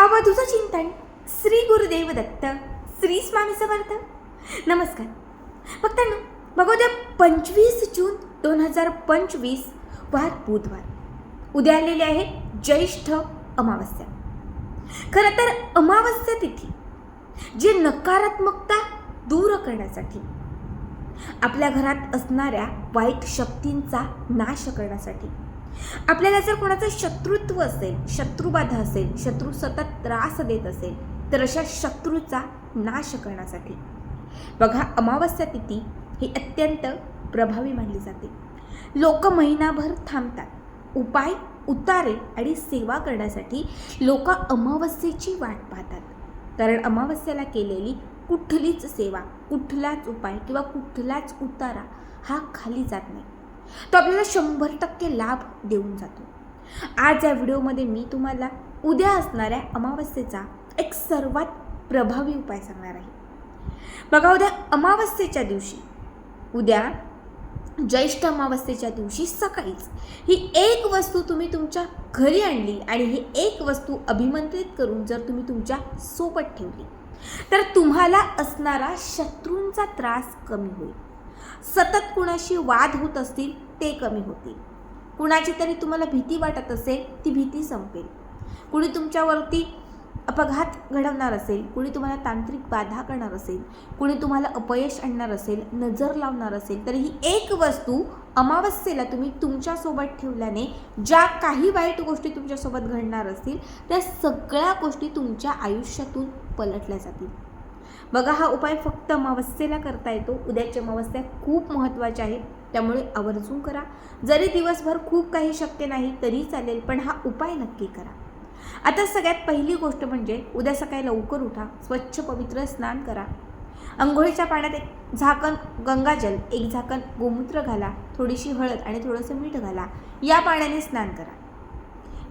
अवधूचं चिंतन श्री गुरुदेव दत्त श्री स्वामी समर्थ नमस्कार भक्तांनो बघा उद्या पंचवीस जून दोन हजार पंचवीस वार बुधवार उद्या आलेले आहे ज्येष्ठ अमावस्या खरं तर अमावस्या तिथी जे नकारात्मकता दूर करण्यासाठी. आपल्या घरात असणाऱ्या वाईट शक्तींचा नाश करण्यासाठी. आपल्याला जर कोणाचं शत्रुत्व असेल शत्रुबाधा असेल शत्रू सतत त्रास देत असेल तर अशा शत्रूचा नाश करण्यासाठी. बघा अमावस्या तिथी ही अत्यंत प्रभावी मानली जाते. लोक महिनाभर थांबतात. उपाय उतारे आणि सेवा करण्यासाठी लोक अमावस्येची वाट पाहतात. कारण अमावस्येला केलेली कुठलीच सेवा कुठलाच उपाय किंवा कुठलाच उतारा हा खाली जात नाही. तो आपल्याला शंभर टक्के लाभ देऊन जातो. आज या व्हिडिओमध्ये मी तुम्हाला उद्या असणाऱ्या अमावस्येचा एक सर्वात प्रभावी उपाय सांगणार आहे. बघा उद्या अमावस्येच्या दिवशी उद्या ज्येष्ठ अमावस्येच्या दिवशी सकाळीच ही एक वस्तू तुम्ही तुमच्या घरी आणली आणि ही एक वस्तू अभिमंत्रित करून जर तुम्ही तुमच्यासोबत ठेवली तर तुम्हाला असणारा शत्रूंचा त्रास कमी होईल. सतत कुणाशी वाद होत असतील ते कमी होतील. कुणाची तरी तुम्हाला भीती वाटत असेल ती भीती संपेल. कुणी तुमच्यावरती अपघात घडवणार असेल कुणी तुम्हाला तांत्रिक बाधा करणार असेल कुणी तुम्हाला अपयश आणणार असेल नजर लावणार असेल तर ही एक वस्तू अमावस्येला तुम्ही तुमच्यासोबत ठेवल्याने ज्या काही वाईट गोष्टी तुमच्यासोबत घडणार असतील त्या सगळ्या गोष्टी तुमच्या आयुष्यातून पलटल्या जातील. बघा हा उपाय फक्त अमावस्येला करता येतो. उद्याच्या अमावस्या खूप महत्त्वाच्या आहेत. त्यामुळे आवर्जून करा. जरी दिवसभर खूप काही शक्य नाही तरी चालेल पण हा उपाय नक्की करा. आता सगळ्यात पहिली गोष्ट म्हणजे उद्या सकाळी लवकर उठा. स्वच्छ पवित्र स्नान करा. अंघोळीच्या पाण्यात एक झाकण गंगाजल एक झाकण गोमूत्र घाला. थोडीशी हळद आणि थोडंसं मीठ घाला. या पाण्याने स्नान करा.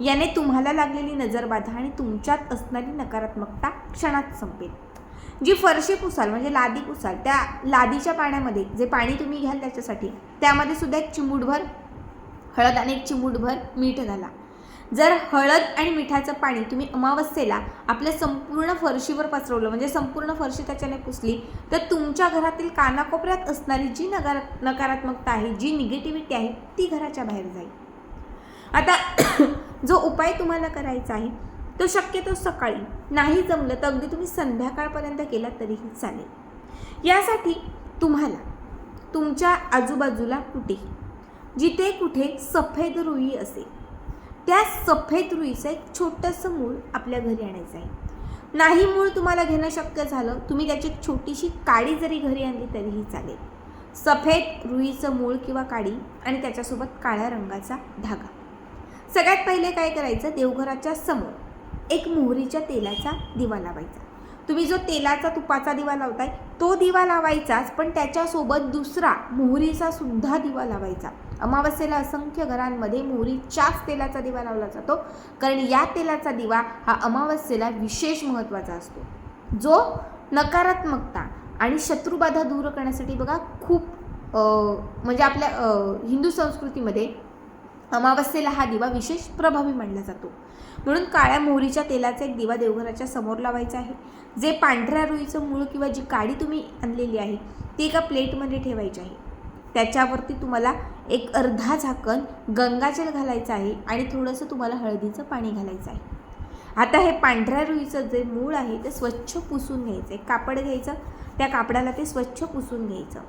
याने तुम्हाला लागलेली नजरबाधा आणि तुमच्यात असणारी नकारात्मकता क्षणात संपेल. जी फरशी पुसाल म्हणजे लादी पुसाल त्या लादीच्या पाण्यामध्ये जे पाणी तुम्ही घ्याल त्याच्यासाठी त्यामध्ये सुद्धा एक चिमूटभर हळद आणि एक चिमूटभर मीठ घाला. जर हळद आणि मिठाचं पाणी तुम्ही अमावस्येला आपल्या संपूर्ण फरशीवर पसरवलं म्हणजे संपूर्ण फरशी त्याच्याने पुसली तर तुमच्या घरातील कानाकोपऱ्यात असणारी जी नकार नकारात्मकता आहे जी निगेटिव्हिटी आहे ती घराच्या बाहेर जाईल. आता जो उपाय तुम्हाला करायचा आहे तो शक्यतो सकाळी नाही जमलं तर अगदी तुम्ही संध्याकाळपर्यंत केला तरीही चालेल. यासाठी तुम्हाला तुमच्या आजूबाजूला कुठेही जिथे कुठे सफेद रुई असेल त्या सफेद रुईचं एक छोटंसं मूळ आपल्या घरी आणायचं आहे. नाही मूळ तुम्हाला घेणं शक्य झालं तुम्ही त्याची एक छोटीशी काडी जरी घरी आणली तरीही चालेल. सफेद रुईचं मूळ किंवा काडी आणि त्याच्यासोबत काळ्या रंगाचा धागा. सगळ्यात पहिले काय करायचं देवघराच्या समोर एक मोहरीच्या तेलाचा दिवा लावायचा. तुम्ही जो तेलाचा तुपाचा दिवा लावताय तो दिवा लावायचाच पण त्याच्यासोबत दुसरा मोहरीचा सुद्धा दिवा लावायचा. अमावस्येला असंख्य घरांमध्ये मोहरीच्याच तेलाचा दिवा लावला जातो कारण या तेलाचा दिवा हा अमावस्येला विशेष महत्त्वाचा असतो. जो नकारात्मकता आणि शत्रुबाधा दूर करण्यासाठी बघा खूप म्हणजे आपल्या हिंदू संस्कृतीमध्ये अमावस्येला हा दिवा विशेष प्रभावी मानला जातो. म्हणून काळ्या मोहरीच्या तेलाचा एक दिवा देवघराच्या समोर लावायचा आहे. जे पांढऱ्या रुईचं मूळ किंवा जी काडी तुम्ही आणलेली आहे ती एका प्लेटमध्ये ठेवायची आहे. त्याच्यावरती तुम्हाला एक अर्धा झाकण गंगाजल घालायचं आहे आणि थोडंसं तुम्हाला हळदीचं पाणी घालायचं आहे. आता हे पांढऱ्या रुईचं जे मूळ आहे ते स्वच्छ पुसून घ्यायचं एक कापड घ्यायचं त्या कापडाला ते स्वच्छ पुसून घ्यायचं.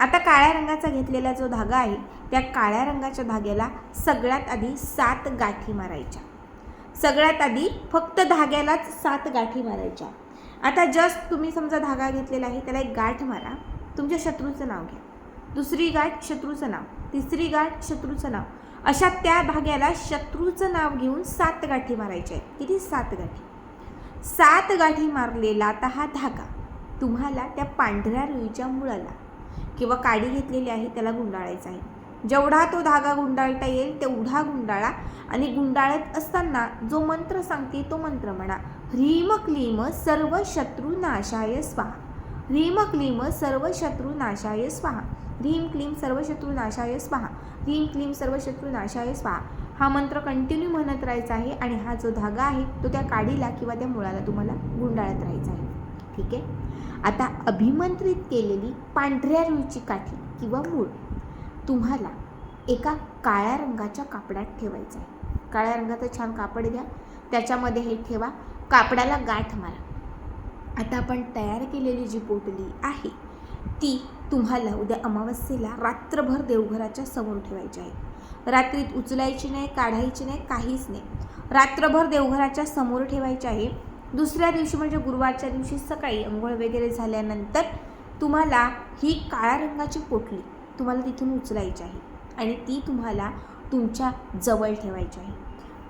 आता काळ्या रंगाचा घेतलेला जो धागा आहे त्या काळ्या रंगाच्या धाग्याला सगळ्यात आधी सात गाठी मारायच्या. सगळ्यात आधी फक्त धाग्यालाच सात गाठी मारायच्या. आता जस्ट तुम्ही समजा धागा घेतलेला आहे त्याला एक गाठ मारा. तुमच्या शत्रूचं नाव घ्या. दुसरी गाठ शत्रूचं नाव. तिसरी गाठ शत्रूचं नाव. अशा त्या धाग्याला शत्रूचं नाव घेऊन सात गाठी मारायच्या आहेत. किती? सात गाठी. सात गाठी मारलेला आता हा धागा तुम्हाला त्या पांढऱ्या रुईच्या मुळाला किंवा काडी घेतलेली आहे त्याला गुंडाळायचा आहे. जेवढा तो धागा गुंडाळता येईल तेवढा गुंडाळा आणि गुंडाळत असताना जो मंत्र सांगते तो मंत्र म्हणा ह्रीम क्लीम सर्व शत्रू नाशाय स्वाहा. ह्रीम क्लीम सर्व शत्रू नाशाय स्वाहा. ह्रीम क्लीम सर्व शत्रू नाशाय स्वाहा. ह्रीम क्लीम सर्व शत्रू नाशाय स्वाहा. हा मंत्र कंटिन्यू म्हणत राहायचा आहे आणि हा जो धागा आहे तो त्या काडीला किंवा त्या मुळाला तुम्हाला गुंडाळत राहायचा आहे. ठीक आहे? आता अभिमंत्रित केलेली पांढऱ्या रुईची काठी किंवा मूळ तुम्हाला एका काळ्या रंगाच्या कापडात ठेवायचं आहे. काळ्या रंगाचं छान कापड घ्या. त्याच्यामध्ये हे ठेवा. कापडाला गाठ मारा. आता आपण तयार केलेली जी पोटली आहे ती तुम्हाला उद्या अमावस्येला रात्रभर देवघराच्या समोर ठेवायची आहे. रात्रीत उचलायची नाही काढायची नाही काहीच नाही. रात्रभर देवघराच्या समोर ठेवायची आहे. दुसऱ्या दिवशी म्हणजे गुरुवारच्या दिवशी सकाळी अंघोळ वगैरे झाल्यानंतर तुम्हाला ही काळ्या रंगाची पोटली तुम्हाला तिथून उचलायची आहे आणि ती तुम्हाला तुमच्या जवळ ठेवायची आहे.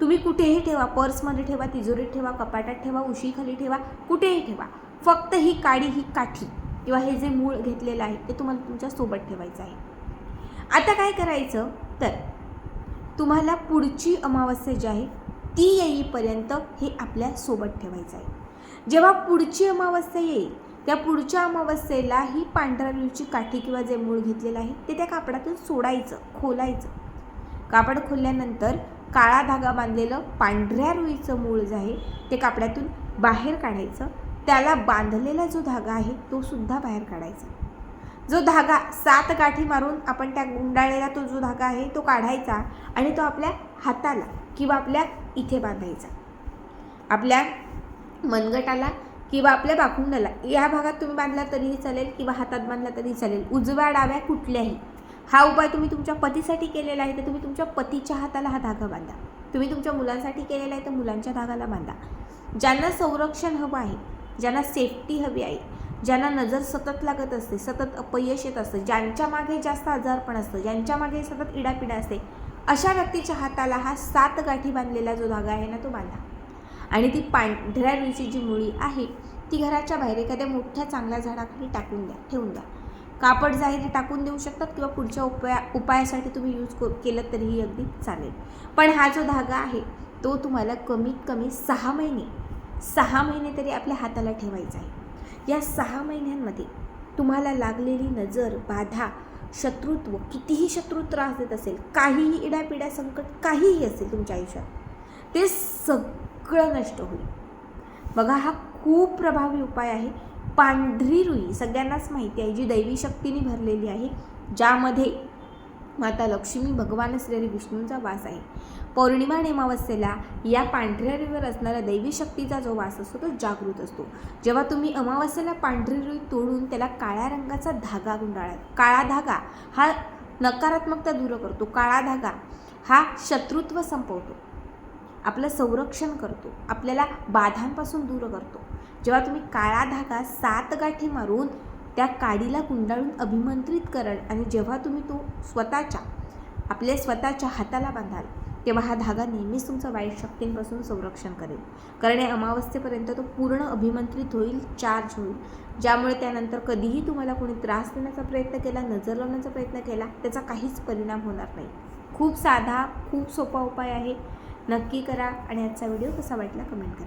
तुम्ही कुठेही ठेवा पर्समध्ये ठेवा तिजोरीत ठेवा कपाटात ठेवा उशीखाली ठेवा कुठेही ठेवा. फक्त ही काडी ही काठी किंवा हे जे मूळ घेतलेलं आहे ते तुम्हाला तुमच्यासोबत ठेवायचं आहे. आता काय करायचं? तर तुम्हाला पुढची अमावस्या जी आहे ती येईपर्यंत हे आपल्यासोबत ठेवायचं आहे. जेव्हा पुढची अमावस्या येईल त्या पुढच्या अमावस्येला ही पांढऱ्या रुईची काठी किंवा जे मूळ घेतलेलं आहे ते त्या कापडातून सोडायचं खोलायचं. कापड खोलल्यानंतर काळा धागा बांधलेलं पांढऱ्या रुईचं मूळ जे आहे ते कापडातून बाहेर काढायचं. त्याला बांधलेला जो धागा आहे तो सुद्धा बाहेर काढायचा. जो धागा सात गाठी मारून आपण त्या गुंडाळलेला तो जो धागा आहे तो काढायचा आणि तो आपल्या हाताला किंवा आपल्या इथे बांधायचा. आपल्या मनगटाला किंवा आपल्या बाकुंडाला या भागात तुम्ही बांधला तरीही चालेल किंवा हातात बांधला तरी चालेल. उजव्या डाव्या कुठल्याही. हा उपाय तुम्ही तुमच्या पतीसाठी केलेला आहे तर तुम्ही तुमच्या पतीच्या हाताला हा धागा बांधा. तुम्ही तुमच्या मुलांसाठी केलेला आहे तर मुलांच्या धागाला बांधा. ज्यांना संरक्षण हवं आहे ज्यांना सेफ्टी हवी आहे ज्यांना नजर सतत लागत असते सतत अपयश येत असतं ज्यांच्या मागे जास्त आजारपण असतं ज्यांच्या मागे सतत इडापिडा असते अशा व्यक्तीच्या हाताला हा सात गाठी बांधलेला जो धागा आहे ना तो बांधा. आणि ती पांढऱ्या रुईची जी मुळी आहे ती घराच्या बाहेर एखाद्या मोठ्या चांगल्या झाडाखाली टाकून द्या ठेवून द्या. कापड जाहीर टाकून देऊ शकतात किंवा पुढच्या उपाया उपायासाठी तुम्ही यूज को केलं तरीही अगदी चालेल. पण हा जो धागा आहे तो तुम्हाला कमीत कमी सहा महिने सहा महिने तरी आपल्या हाताला ठेवायचा आहे. या सहा महिन्यांमध्ये तुम्हाला लागलेली नजर बाधा शत्रुत्व कितीही शत्रू त्रास देत असेल काहीही इडापिडा संकट काहीही असेल तुमच्या आयुष्यात ते सगळं नष्ट होईल. बघा हा खूप प्रभावी उपाय आहे. पांढरी रुई सगळ्यांनाच माहिती आहे जी दैवी शक्तीने भरलेली आहे ज्यामध्ये माता लक्ष्मी भगवान श्री विष्णूंचा वास आहे. पौर्णिमा आणि अमावस्येला या पांढऱ्या रुईवर असणाऱ्या दैवी शक्तीचा जो वास असतो तो जागृत असतो. जेव्हा तुम्ही अमावस्येला पांढरी रुई तोडून त्याला काळ्या रंगाचा धागा गुंडाळा काळा धागा हा नकारात्मकता दूर करतो. काळा धागा हा शत्रुत्व संपवतो. आपलं संरक्षण करतो. आपल्याला बाधांपासून दूर करतो. जेव्हा तुम्ही काळा धागा सात गाठी मारून त्या काडीला गुंडाळून अभिमंत्रित कराल आणि जेव्हा तुम्ही तो स्वतःच्या आपल्या स्वतःच्या हाताला बांधाल तेव्हा हा धागा नेहमीच तुमचं वाईट शक्तींपासून संरक्षण करेल. कारण या अमावस्येपर्यंत तो पूर्ण अभिमंत्रित होईल चार्ज होईल. ज्यामुळे त्यानंतर कधीही तुम्हाला कोणी त्रास देण्याचा प्रयत्न केला नजर लावण्याचा प्रयत्न केला त्याचा काहीच परिणाम होणार नाही. खूप साधा खूप सोपा उपाय आहे. नक्की करा आणि आजचा व्हिडिओ कसा वाटला कमेंट करा.